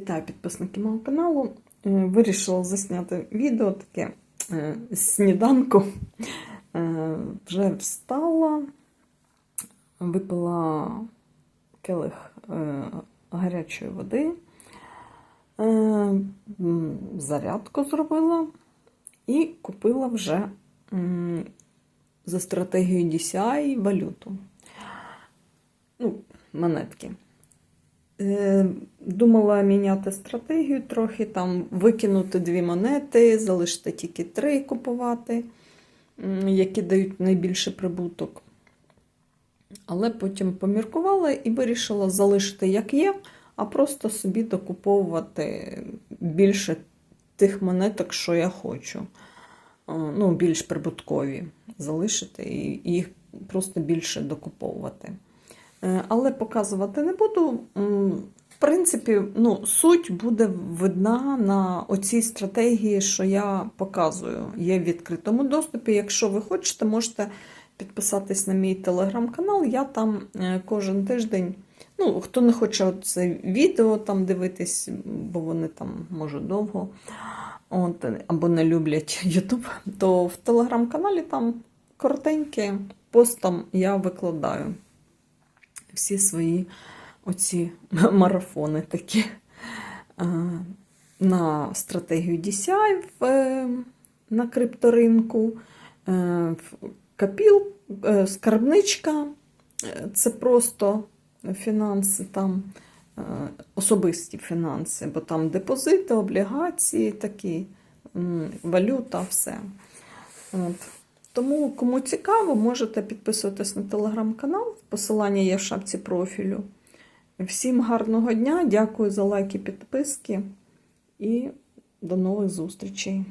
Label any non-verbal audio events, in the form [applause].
Вітаю підписники мого каналу. Е, Вирішила засняти відео таке е, сніданку. Е, Вже встала, випила келих гарячої води, зарядку зробила і купила вже за стратегією DCI валюту. Ну, монетки. Е, Думала міняти стратегію трохи, там викинути дві монети, залишити тільки три купувати, які дають найбільший прибуток. Але потім поміркувала і вирішила залишити як є, а просто собі докуповувати більше тих монеток, що я хочу. Е, Ну, більш прибуткові залишити і їх просто більше докуповувати. Е, Але показувати не буду. В принципі, ну, суть буде видна на оцій стратегії, що я показую. Є в відкритому доступі. Якщо ви хочете, можете підписатись на мій телеграм-канал. Я там е, кожен тиждень. Ну, хто не хоче це відео там дивитись, бо вони там може довго, от, або не люблять [laughs] Ютуб, то в телеграм-каналі там коротеньке постом я викладаю всі свої оці [laughs] марафони такі е, на стратегію DCI е, на крипторинку, е, капіл, скарбничка. Це просто фінанси, там особисті фінанси, бо там депозити, облігації, такі, валюта, все. От. Тому, кому цікаво, можете підписуватись на телеграм-канал. Посилання є в шапці профілю. Всім гарного дня, дякую за лайки, підписки і до нових зустрічей.